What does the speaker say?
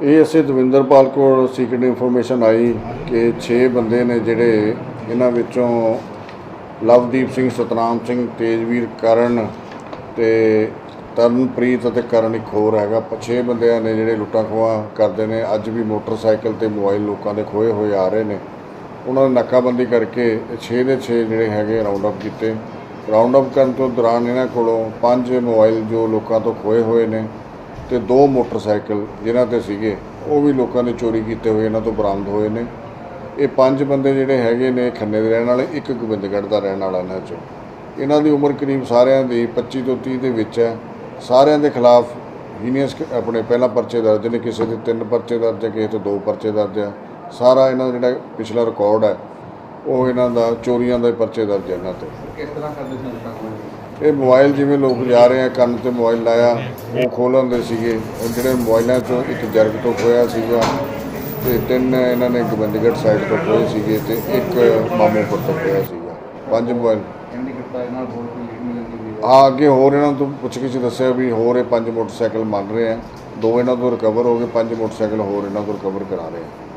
ਇਹ ਅਸੀਂ ਦਵਿੰਦਰਪਾਲ ਕੋਲ ਸੀਕ੍ਰੀਟ ਇਨਫੋਰਮੇਸ਼ਨ ਆਈ ਕਿ 6 ਬੰਦੇ ਨੇ ਜਿਹੜੇ ਇਹਨਾਂ ਵਿੱਚੋਂ ਲਵਦੀਪ ਸਿੰਘ, ਸਤਨਾਮ ਸਿੰਘ, ਤੇਜਵੀਰ, ਕਰਨ ਤੇ ਤਰਨਪ੍ਰੀਤ ਅਤੇ ਕਰਨ ਇੱਕ ਹੋਰ ਹੈਗਾ। 6 ਬੰਦਿਆਂ ਨੇ ਜਿਹੜੇ ਲੁੱਟਾਂ ਖੋਹਾਂ ਕਰਦੇ ਨੇ। ਅੱਜ ਵੀ ਮੋਟਰਸਾਈਕਲ ਤੇ ਮੋਬਾਈਲ ਲੋਕਾਂ ਦੇ ਖੋਏ ਹੋਏ ਆ ਰਹੇ ਨੇ। ਉਹਨਾਂ ਨੇ ਨਾਕਾਬੰਦੀ ਕਰਕੇ 6 ਦੇ 6 ਜਿਹੜੇ ਹੈਗੇ ਰਾਉਂਡ ਅਪ ਕੀਤੇ। ਰਾਉਂਡ ਅਪ ਕਰਨ ਤੋਂ ਦੌਰਾਨ ਇਹਨਾਂ ਕੋਲੋਂ ਪੰਜ ਮੋਬਾਈਲ ਜੋ ਲੋਕਾਂ ਤੋਂ ਖੋਏ ਹੋਏ ਨੇ। ਤੇ ਦੋ ਮੋਟਰਸਾਈਕਲ ਜਿਨ੍ਹਾਂ ਤੇ ਸੀਗੇ, ਉਹ ਵੀ ਲੋਕਾਂ ਨੇ ਚੋਰੀ ਕੀਤੇ ਹੋਏ, ਇਹਨਾਂ ਤੋਂ ਬਰਾਮਦ ਹੋਏ ਨੇ। ਇਹ ਪੰਜ ਬੰਦੇ ਜਿਹੜੇ ਹੈਗੇ ਨੇ, ਖੰਨੇ ਦੇ ਰਹਿਣ ਵਾਲੇ, ਇੱਕ ਗੋਬਿੰਦਗੜ੍ਹ ਦਾ ਰਹਿਣ ਵਾਲਾ ਇਹਨਾਂ ਚੋਂ। ਇਹਨਾਂ ਦੀ ਉਮਰ ਕਰੀਬ ਸਾਰਿਆਂ ਦੀ 25 ਤੋਂ 30 ਦੇ ਵਿੱਚ ਹੈ। ਸਾਰਿਆਂ ਦੇ ਖਿਲਾਫ ਹੀਨੀਅਸ ਆਪਣੇ ਪਹਿਲਾ ਪਰਚੇ ਦਰਜ ਨੇ, ਕਿਸੇ ਦੇ ਤਿੰਨ ਪਰਚੇ ਦਰਜ ਹੈ, ਕਿਸੇ ਤੇ ਦੋ ਪਰਚੇ ਦਰਜ ਹੈ। ਸਾਰਾ ਇਹਨਾਂ ਦਾ ਜਿਹੜਾ ਪਿਛਲਾ ਰਿਕਾਰਡ ਹੈ, ਉਹ ਇਹਨਾਂ ਦਾ ਚੋਰੀਆਂ ਦੇ ਪਰਚੇ ਦਰਜ ਹੈ ਇਹਨਾਂ ਤੇ। ਕਿਸ ਤਰ੍ਹਾਂ ਕਰਦੇ ਸੀ ਇਹ ਮੋਬਾਈਲ ਜਿਵੇਂ ਲੋਕ ਜਾ ਰਹੇ ਆ ਕੰਨ ਤੇ ਮੋਬਾਈਲ ਲਾਇਆ ਉਹ ਖੋਲ੍ਹਣ ਦੇ ਸੀਗੇ। ਉਹ ਜਿਹੜੇ ਮੋਬਾਈਲਾਂ ਚੋਂ ਇੱਕ ਜਰਗ ਤੋਂ ਖੋਇਆ ਸੀਗਾ ਤੇ ਤਿੰਨ ਇਹਨਾਂ ਨੇ ਗੋਬਿੰਦਗੜ੍ਹ ਸਾਈਡ ਤੋਂ ਖੋਏ ਸੀਗੇ ਤੇ ਇੱਕ ਮਾਮੂਪੁਰ ਤੋਂ ਖੋਇਆ ਸੀਗਾ। ਪੰਜ ਮੋਬਾਈਲ। ਆ ਅੱਗੇ ਹੋਰ ਇਹਨਾਂ ਤੋਂ ਪੁੱਛ ਗਿੱਛ ਦੱਸਿਆ ਵੀ ਹੋਰ ਇਹ ਪੰਜ ਮੋਟਰਸਾਈਕਲ ਮੰਨ ਰਹੇ ਆ। ਦੋ ਇਹਨਾਂ ਤੋਂ ਰਿਕਵਰ ਹੋ ਗਏ ਪੰਜ ਮੋਟਰਸਾਈਕਲ ਹੋਰ ਇਹਨਾਂ ਤੋਂ ਰਿਕਵਰ ਕਰਾ ਰਹੇ ਆ।